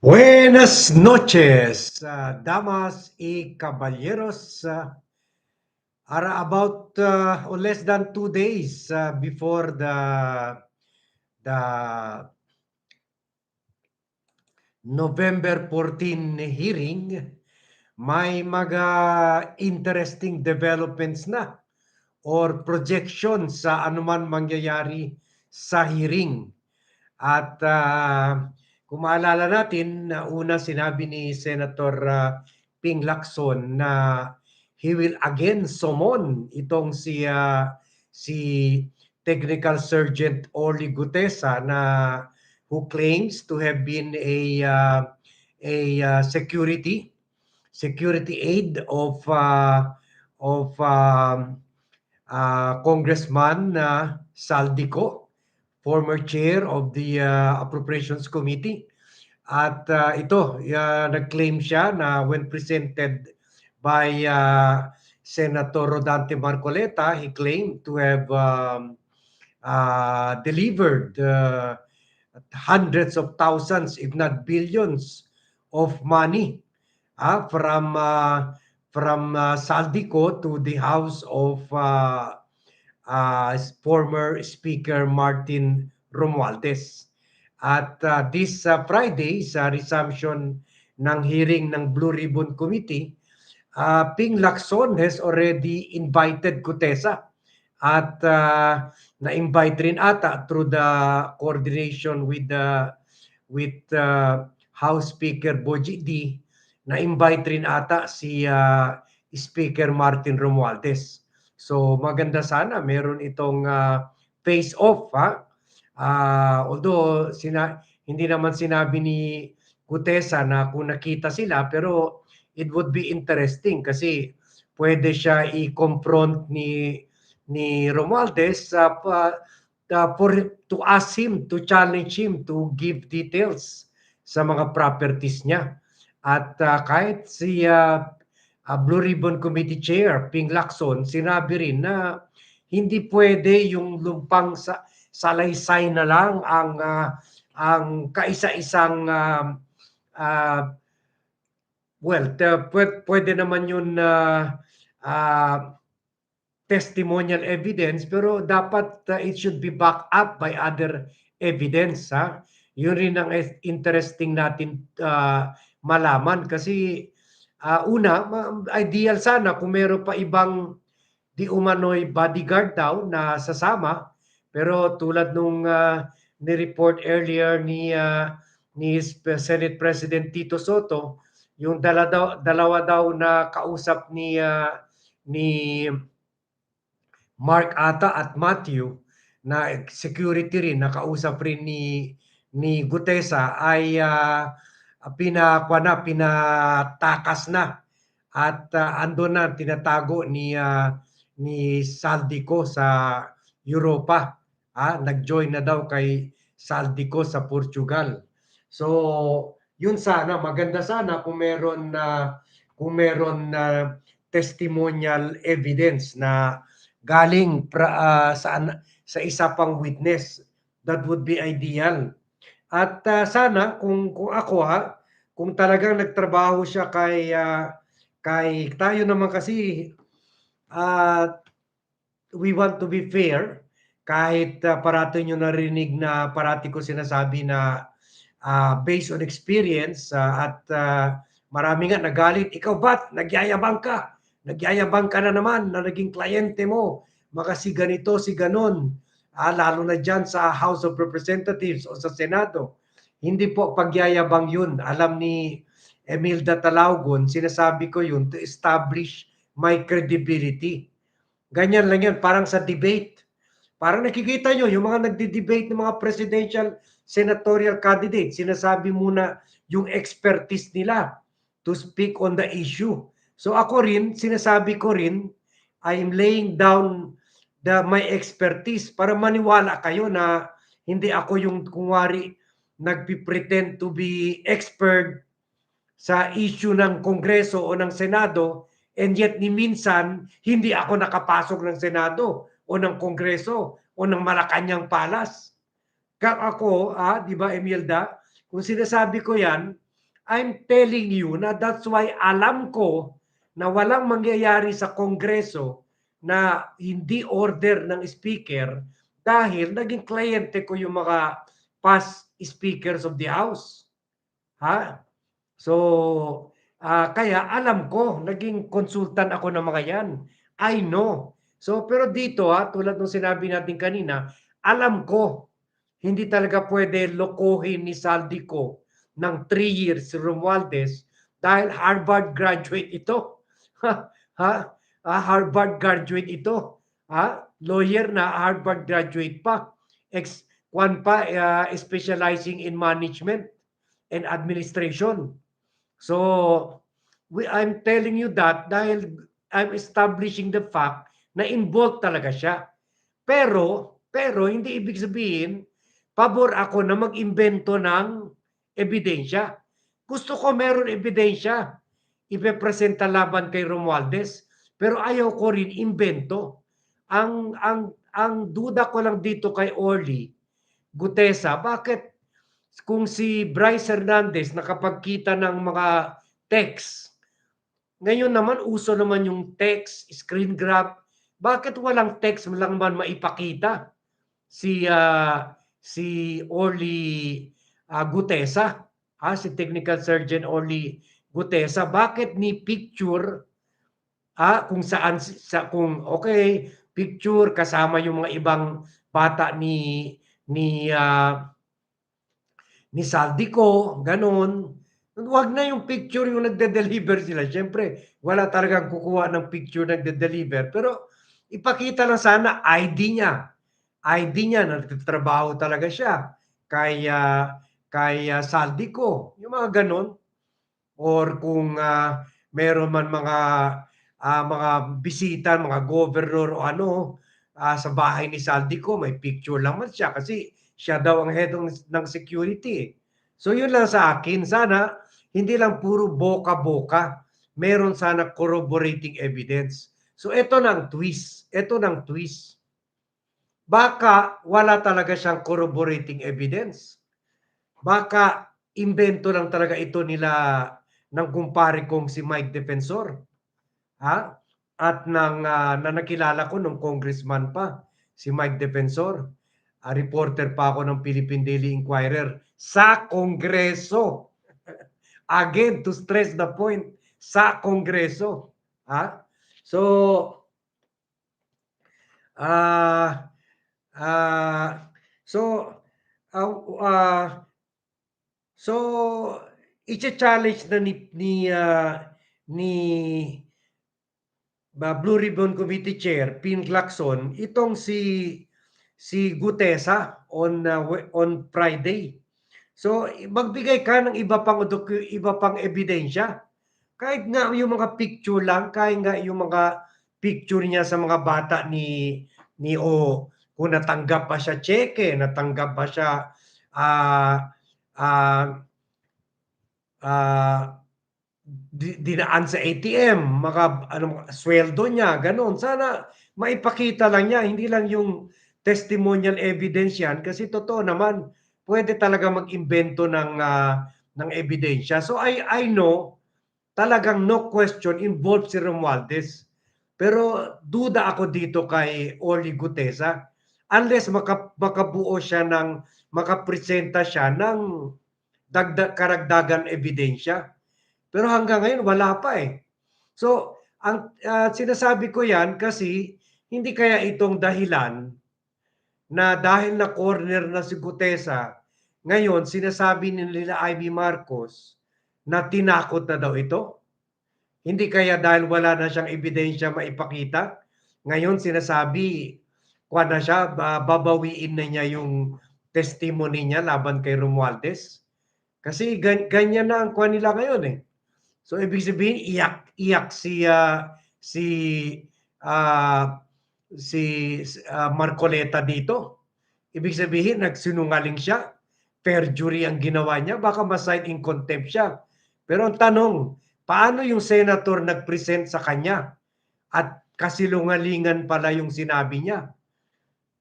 Buenas noches, uh, damas y caballeros. Uh, are about uh, or less than two days uh, before the the November 14 hearing, may mga interesting developments na or projections sa anuman mangyayari sa hearing. At uh, kung maalala natin, na una sinabi ni Senator uh, Ping Lacson na he will again summon itong si uh, si Technical Sergeant Orly Gutesa na who claims to have been a uh, a uh, security security aid of uh, of um, uh, Congressman uh, Saldico former chair of the uh, Appropriations Committee. At uh, ito, uh, nag-claim siya na when presented by uh, Senator Rodante Marcoleta, he claimed to have um, uh, delivered uh, hundreds of thousands, if not billions, of money uh, from uh, from uh, Saldico to the house of uh, uh, former Speaker Martin Romualdez. At uh, this uh, Friday, sa resumption ng hearing ng Blue Ribbon Committee, uh, Ping Lacson has already invited Gutesa at uh, na-invite rin ata through the coordination with the with uh, House Speaker Boji D na-invite rin ata si uh, Speaker Martin Romualdez. So maganda sana meron itong uh, face off ha. Uh, although sina hindi naman sinabi ni Gutesa na kung nakita sila pero it would be interesting kasi pwede siya i-confront ni ni Romualdez uh, uh, for to ask him to challenge him to give details sa mga properties niya. At uh, kahit si uh, uh, Blue Ribbon Committee Chair Ping Lacson sinabi rin na hindi pwede yung lumpang sa salaysay na lang ang uh, ang kaisa-isang uh, uh, well the, pwede, pwede naman yun uh, uh, testimonial evidence pero dapat uh, it should be backed up by other evidence ha? Yun rin ang interesting natin uh, malaman kasi uh, una, ideal sana kung meron pa ibang di umano'y bodyguard daw na sasama. Pero tulad nung uh, ni-report earlier ni uh, ni Senate President Tito Soto, yung dala daw, dalawa daw na kausap ni uh, ni Mark Ata at Matthew na security rin nakausap rin ni ni Gutesa ay uh, pinakwa na, pinatakas na at uh, ando na tinatago ni uh, ni Saldico sa Europa. Ah, nag-join na daw kay Saldico sa Portugal. So, yun sana maganda sana kung meron na uh, kung meron na uh, testimonial evidence na galing pra, uh, sa sa isa pang witness that would be ideal at uh, sana kung kung ako ha, kung talagang nagtrabaho siya kay uh, kay tayo naman kasi uh, we want to be fair kahit uh, parati nyo narinig na parati ko sinasabi na uh, based on experience uh, at uh, marami nga nagalit, ikaw ba't nagyayabang ka? Nagyayabang ka na naman na naging kliyente mo. Maka si ganito, si ganon ah, lalo na dyan sa House of Representatives o sa Senado. Hindi po pagyayabang yun. Alam ni Emilda Talaugon, sinasabi ko yun to establish my credibility. Ganyan lang yan, parang sa debate. Parang nakikita nyo, yung mga nagdi-debate ng mga presidential senatorial candidates, sinasabi muna yung expertise nila to speak on the issue. So ako rin, sinasabi ko rin, I'm laying down the my expertise para maniwala kayo na hindi ako yung kunwari nagpi-pretend to be expert sa issue ng Kongreso o ng Senado and yet ni minsan hindi ako nakapasok ng Senado o ng Kongreso o ng Malacanang Palace. Ka ako, ah, di ba Emilda, kung sinasabi ko yan, I'm telling you na that's why alam ko na walang mangyayari sa Kongreso na hindi order ng speaker dahil naging kliyente ko yung mga past speakers of the House. Ha? So, ah, kaya alam ko, naging consultant ako ng mga yan. I know. So, pero dito ha, tulad ng sinabi natin kanina, alam ko, hindi talaga pwede lokohin ni Saldico ng 3 years si Romualdez dahil Harvard graduate ito. ha? ha? Ah, Harvard graduate ito. Ha? Lawyer na Harvard graduate pa. Ex kwan pa ah, specializing in management and administration. So, we, I'm telling you that dahil I'm establishing the fact na involved talaga siya. Pero, pero hindi ibig sabihin, pabor ako na mag-imbento ng ebidensya. Gusto ko meron ebidensya. Ipepresenta laban kay Romualdez. Pero ayaw ko rin imbento. Ang, ang, ang duda ko lang dito kay Orly, Gutesa, bakit kung si Bryce Hernandez nakapagkita ng mga text, ngayon naman uso naman yung text, screen grab, bakit walang text lang man maipakita si ah, si Orly ah, Gutesa, ha, si Technical Surgeon Orly Gutesa, bakit ni picture ah, kung saan sa kung okay, picture kasama yung mga ibang bata ni ni ah, ni Saldico, ganon. Huwag na yung picture yung nagde-deliver sila. Siyempre, wala talagang kukuha ng picture nagde-deliver. Pero ipakita lang sana ID niya. ID niya, nagtatrabaho talaga siya. Kaya, kaya Saldico. Yung mga ganon. Or kung ah, meron man mga ah, mga bisita, mga governor o ano, ah, sa bahay ni Saldico, may picture lang man siya kasi siya daw ang head ng, ng security. So yun lang sa akin. Sana hindi lang puro boka-boka. Meron sana corroborating evidence. So ito ng twist. Ito ng twist. Baka wala talaga siyang corroborating evidence. Baka invento lang talaga ito nila ng kumpare kong si Mike Defensor. Ha? At nang ah, na nakilala ko nung congressman pa, si Mike Defensor. A reporter pa ako ng Philippine Daily Inquirer sa Kongreso. Again, to stress the point, sa Kongreso. Ha? So, ah ah so, ah ah, so, icha-challenge na ni ni ah, ni ba Blue Ribbon Committee Chair Pin Lacson itong si si Gutesa on we- on Friday. So magbigay ka ng iba pang iba pang ebidensya. Kahit nga yung mga picture lang, kahit nga yung mga picture niya sa mga bata ni ni O kung natanggap ba siya cheque, natanggap ba siya ah ah di- dinaan sa ATM, mga ano sweldo niya, gano'n. Sana maipakita lang niya, hindi lang yung testimonial evidence yan kasi totoo naman pwede talaga mag-imbento ng ah, ng ebidensya. So I I know talagang no question involved si Romualdez. Pero duda ako dito kay Oli Gutesa unless maka, makabuo siya ng makapresenta siya ng dagdag karagdagan ebidensya. Pero hanggang ngayon wala pa eh. So, ang ah, sinasabi ko 'yan kasi hindi kaya itong dahilan na dahil na corner na si Gutesa, ngayon sinasabi ni nila Ivy Marcos na tinakot na daw ito. Hindi kaya dahil wala na siyang ebidensya maipakita, ngayon sinasabi kuha na siya, ba- babawiin na niya yung testimony niya laban kay Romualdez. Kasi gan- ganyan na ang kuha nila ngayon eh. So ibig sabihin iyak iyak si ah, si ah, si ah, Marcoleta dito. Ibig sabihin nagsinungaling siya. Perjury ang ginawa niya, baka ma-cite in contempt siya. Pero ang tanong, paano yung senator nag-present sa kanya? At kasilungalingan pala yung sinabi niya.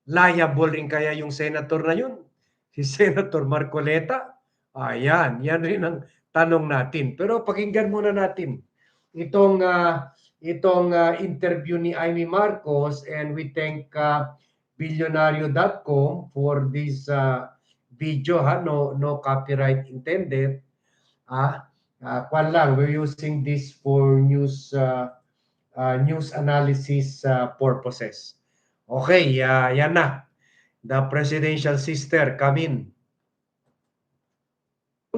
Liable rin kaya yung senator na yun? Si Senator Marcoleta? Ayan, yan rin ang tanong natin. Pero pakinggan muna natin itong ah, itong ah, interview ni Amy Marcos and we thank uh, billionario.com for this ah, video ha? No no copyright intended. Ah uh, lang we're using this for news ah, ah, news analysis ah, purposes. Okay ah, yan na. The presidential sister come in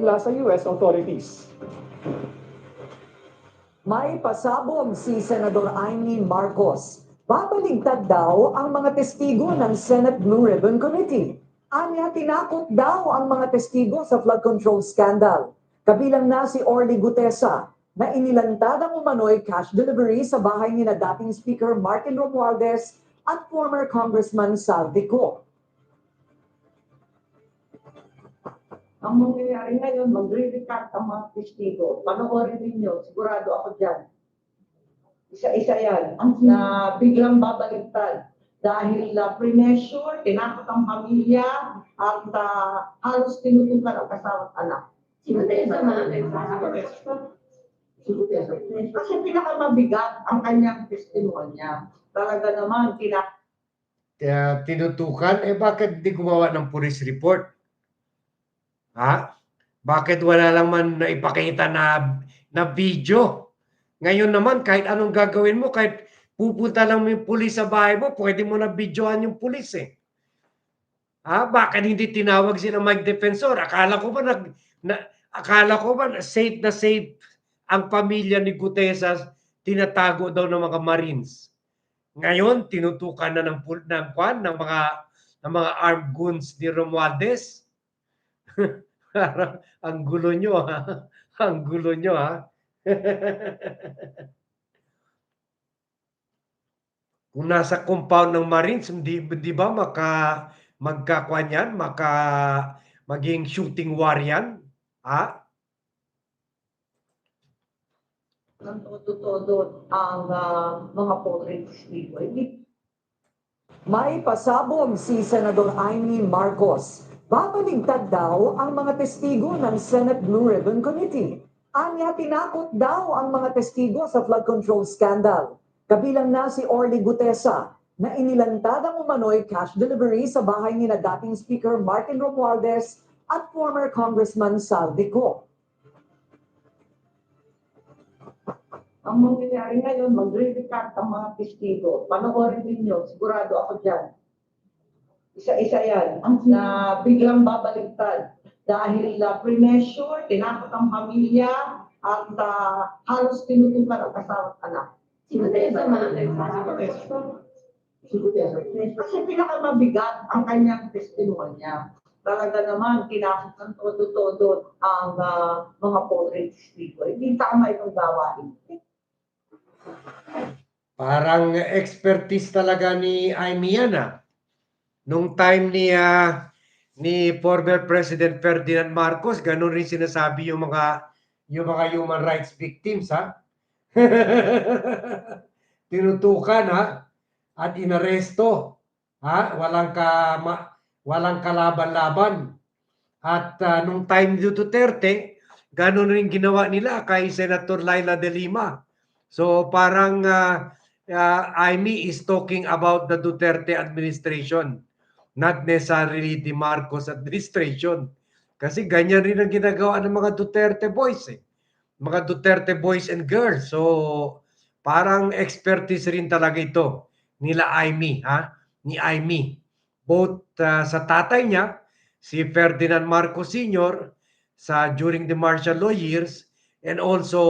mula sa US authorities. May pasabog si Senador Amy Marcos. Babaligtad daw ang mga testigo ng Senate Blue Ribbon Committee. Anya tinakot daw ang mga testigo sa flood control scandal. Kabilang na si Orly Gutesa na inilantad ang umano'y cash delivery sa bahay ni na dating Speaker Martin Romualdez at former Congressman Saldico. Ang mangyayari ngayon, magre-recant ang mga testigo. Panoorin ninyo, sigurado ako dyan. Isa-isa yan, na biglang babaliktad. Dahil uh, pre-measure, tinakot ang pamilya, at ah, halos tinutukan ang kasama at anak. Sinutesa mga Kasi pinakamabigat ang kanyang testimonya. Talaga naman, tina uh, tinutukan eh bakit di gumawa ng police report ha? Bakit wala lang man na ipakita na na video? Ngayon naman kahit anong gagawin mo kahit pupunta lang yung pulis sa bahay mo pwede mo na videohan yung pulis eh. Ha? Bakit hindi tinawag sila Mike Defensor? Akala ko ba nag na, akala ko ba safe na safe ang pamilya ni Gutesas tinatago daw ng mga Marines. Ngayon, tinutukan na ng ng kwan ng mga ng mga armed goons ni Romualdez. Ang gulo nyo ha. Ang gulo nyo ha. Kung nasa compound ng Marines, hindi di ba maka magkakwan yan, maka maging shooting war yan? Ha? ng todo-todo ang ah, mga poultry testigo. Hindi May pasabog si Senador Amy Marcos. Babaligtad daw ang mga testigo ng Senate Blue Ribbon Committee. Anya tinakot daw ang mga testigo sa flood control scandal. Kabilang na si Orly Gutesa na inilantad ang umano'y cash delivery sa bahay ni na dating Speaker Martin Romualdez at former Congressman Saldico. ang mangyayari ngayon, magre-recant ang mga testigo. Panoorin ninyo, sigurado ako dyan. Isa-isa yan, na biglang babaliktad. Dahil uh, pre-measure, tinakot ang pamilya, at ah, halos tinutukan ang kasama at anak. Sinutesa mga Kasi pinakamabigat ang kanyang testimonya. Talaga naman, tinakot ng todo-todo ang ah, mga poultry testigo. Hindi tama itong gawain. Parang expertise talaga ni Amy yan ah. Nung time ni ah, ni former President Ferdinand Marcos, ganun rin sinasabi yung mga yung mga human rights victims ha. Tinutukan ha at inaresto ha, walang ka ma- walang kalaban-laban. At ah, nung time ni Duterte, ganun rin ginawa nila kay Senator Laila de Lima. So parang uh, uh, Amy is talking about the Duterte administration, not necessarily the Marcos administration. Kasi ganyan rin ang ginagawa ng mga Duterte boys eh. Mga Duterte boys and girls. So parang expertise rin talaga ito nila Amy, ha? Ni Amy. Both uh, sa tatay niya, si Ferdinand Marcos Sr. sa during the martial law years and also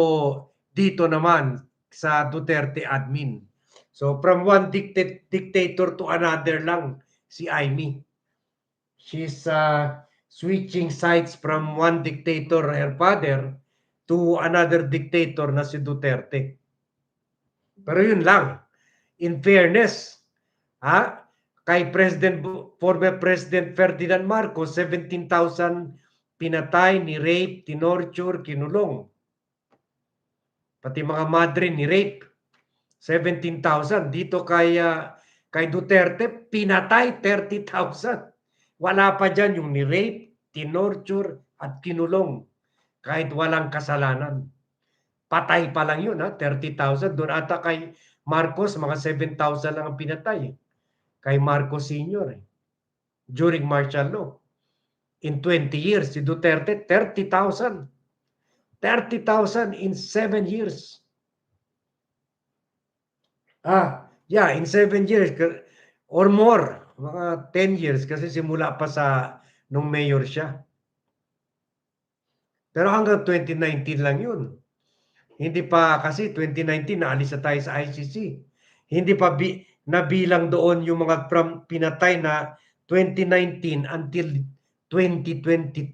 dito naman sa Duterte admin. So from one dicta- dictator to another lang si Amy. She's uh, switching sides from one dictator, her father, to another dictator na si Duterte. Pero yun lang. In fairness, ha? Kay President former President Ferdinand Marcos, 17,000 pinatay, ni rape, tinorture, kinulong pati mga madre ni rape 17,000 dito kay ah, kay Duterte pinatay 30,000 wala pa diyan yung ni rape tinorture at kinulong kahit walang kasalanan. Patay pa lang yun, ha? 30,000. Doon ata kay Marcos, mga 7,000 lang ang pinatay. Kay Marcos Sr. Eh. During martial law. In 20 years, si Duterte, 30,000. 30,000 in 7 years. Ah, yeah, in 7 years or more, mga 10 years kasi simula pa sa nung mayor siya. Pero hanggang 2019 lang yun. Hindi pa kasi 2019 naalis na tayo sa ICC. Hindi pa bi, nabilang doon yung mga from pinatay na 2019 until 2022.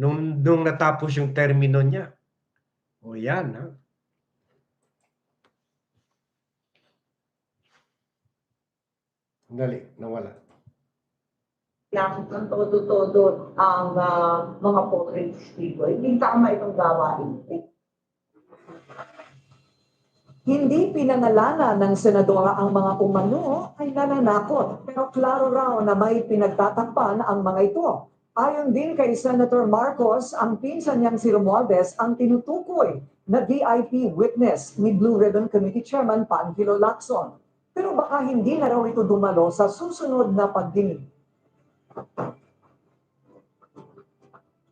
Nung, nung natapos yung termino niya. O yan, ha? Dali, nawala. Pinasok ng todo-todo ang ah, mga pobre testigo. Hindi tama itong gawain. Hindi pinangalanan ng senadora ang mga umano ay nananakot pero klaro raw na may pinagtatakpan ang mga ito. Ayon din kay Senator Marcos, ang pinsan niyang si Romualdez ang tinutukoy na VIP witness ni Blue Ribbon Committee Chairman Panfilo Lacson. Pero baka hindi na raw ito dumalo sa susunod na pagdinig.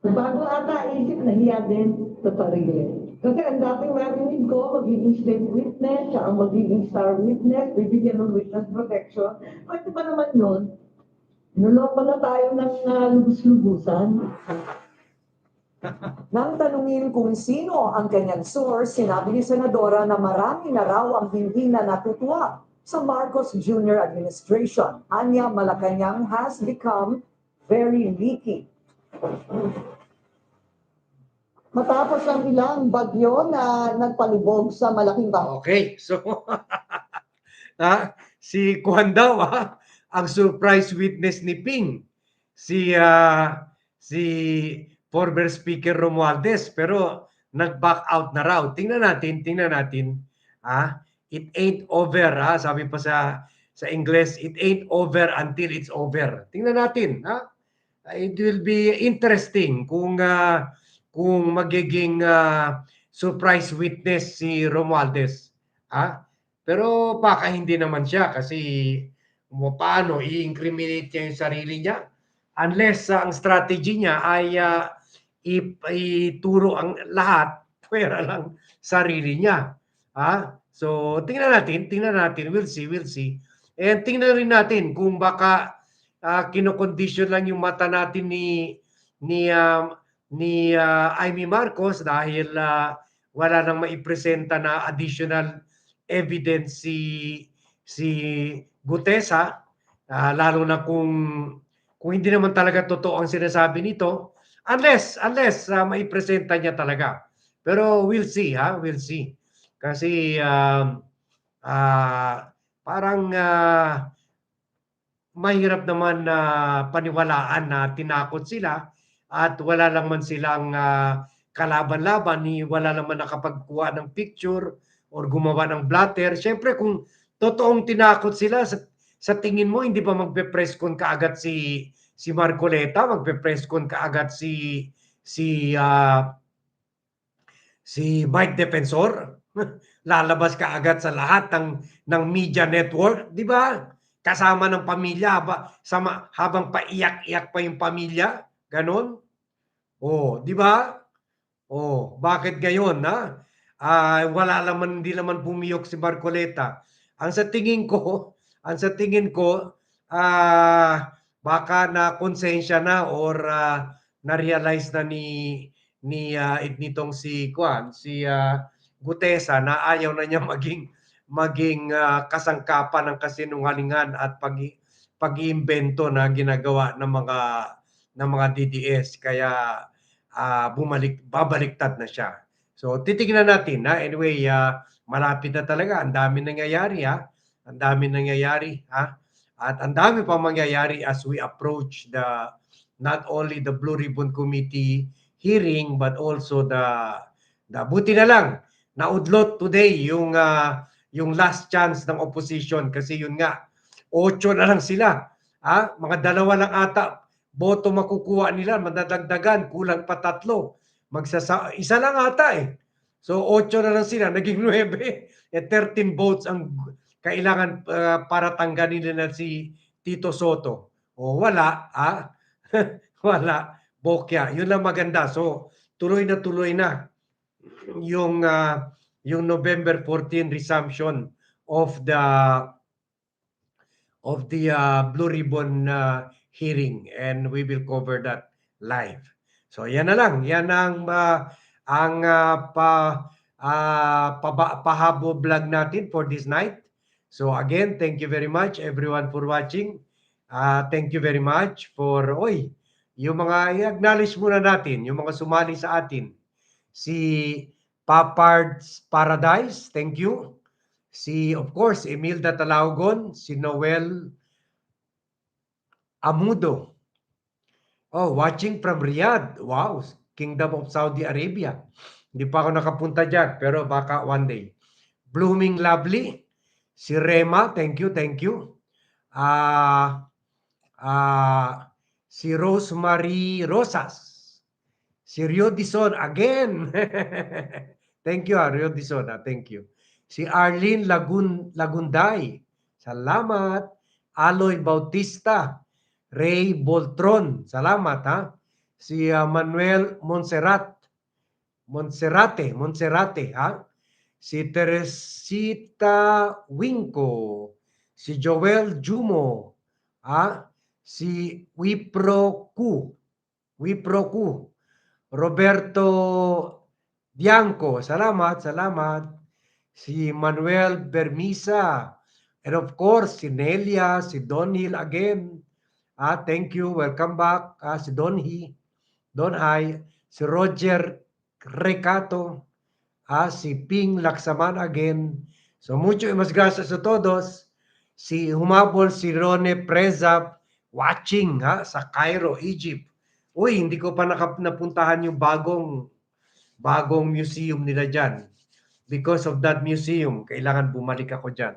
Bago ata isip, nahiya din sa sarili. Kasi ang dating narinig ko, magiging state witness, siya ang magiging star witness, bibigyan ng witness protection. Pwede ba naman yun? Nuloko na tayo ng uh, lubus-lubusan. Nang tanungin kung sino ang kanyang source, sinabi ni Senadora na marami na raw ang hindi na natutuwa sa Marcos Jr. administration. Anya Malacanang has become very leaky. Matapos ang ilang bagyo na nagpalubog sa malaking baho. Okay, so ah, si Kwan daw ah, ang surprise witness ni Ping. Si ah, si former speaker Romualdez pero nag-back out na raw. Tingnan natin, tingnan natin. Ah, it ain't over ah, sabi pa sa sa English, it ain't over until it's over. Tingnan natin, ha? It will be interesting kung ah, kung magiging ah, surprise witness si Romualdez. Ah, pero baka hindi naman siya kasi mo paano i-incriminate niya yung sarili niya unless ah, ang strategy niya ay ah, i- ituro ang lahat pera lang sarili niya. Ah, so tingnan natin, tingnan natin, we'll see, we'll see. And tingnan rin natin kung baka uh, kinokondisyon lang yung mata natin ni ni um, ni uh, Amy Marcos dahil ah, wala nang maipresenta na additional evidence si si Gutesa. Ah, lalo na kung kung hindi naman talaga totoo ang sinasabi nito. Unless unless ah, maipresenta niya talaga. Pero we'll see ha? We'll see kasi um, ah, parang ah, mahirap naman na paniwalaan na tinakot sila at wala lang man silang ah, kalaban-laban ni wala naman nakapagkuha ng picture or gumawa ng blatter. Siyempre kung totoong tinakot sila sa, sa tingin mo hindi ba magpe-press con kaagad si si Marcoleta, magpe-press con kaagad si si ah, si Mike Defensor? Lalabas kaagad sa lahat ng ng media network, di ba? Kasama ng pamilya ba sama habang paiyak-iyak pa yung pamilya, ganon? Oh, di ba? Oh, bakit gayon na? Ah, wala naman hindi naman pumiyok si Marcoleta. Ang sa tingin ko, ang sa tingin ko ah baka na konsensya na or ah, na-realize na ni ni ah, nitong si Kwan, si ah, Gutesa na ayaw na niya maging maging ah, kasangkapan ng kasinungalingan at pag pag-iimbento na ginagawa ng mga ng mga DDS kaya ah, bumalik babaliktad na siya. So titingnan natin na anyway ah, malapit na talaga ang dami nangyayari ha. Ang dami nangyayari ha. At ang dami pa mangyayari as we approach the not only the Blue Ribbon Committee hearing but also the the buti na lang naudlot today yung ah, yung last chance ng opposition kasi yun nga ocho na lang sila ah mga dalawa lang ata boto makukuha nila, madadagdagan, kulang pa tatlo. Magsasa isa lang ata eh. So 8 na lang sila, naging 9. Eh 13 votes ang kailangan ah, para tanggalin nila si Tito Soto. O wala, ah. wala. Bokya. Yun lang maganda. So tuloy na tuloy na yung ah, yung November 14 resumption of the of the uh, Blue Ribbon uh, hearing and we will cover that live. So yan na lang, yan ang uh, ang uh, pa uh, paba, pahabo vlog natin for this night. So again, thank you very much everyone for watching. Uh, thank you very much for oy, yung mga i-acknowledge muna natin, yung mga sumali sa atin. Si Papards Paradise, thank you. Si of course Emilda Talaugon, si Noel Amudo. Oh, watching from Riyadh. Wow, Kingdom of Saudi Arabia. Hindi pa ako nakapunta diyan, pero baka one day. Blooming Lovely, si Rema, thank you, thank you. Ah ah si Rosemary Rosas. Si Rio Dizon again. thank you, ah, Rio Dizon. ah, thank you. Si Arlene Lagun Lagunday. Salamat. Aloy Bautista. Ray Boltron. Salamat ha. Si ah, Manuel Monserrat. Monserrate, Monserrate ha. Si Teresita Winco. Si Joel Jumo. Ha? Si Wipro Ku. Wipro Ku. Roberto Bianco. Salamat, salamat. Si Manuel Bermisa. And of course, si Nelia, si Donil again. Ah, thank you. Welcome back. Ah, si Donhi. Don Hai. Si Roger Recato. Ah, si Ping Laksaman again. So, mucho mas gracias a todos. Si humabol si Rone Prezab watching ha, sa Cairo, Egypt. Uy, hindi ko pa nakap- napuntahan yung bagong bagong museum nila dyan. Because of that museum, kailangan bumalik ako dyan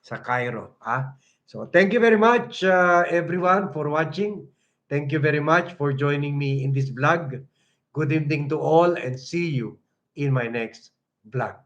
sa Cairo. Ha? So, thank you very much uh, everyone for watching. Thank you very much for joining me in this vlog. Good evening to all and see you in my next vlog.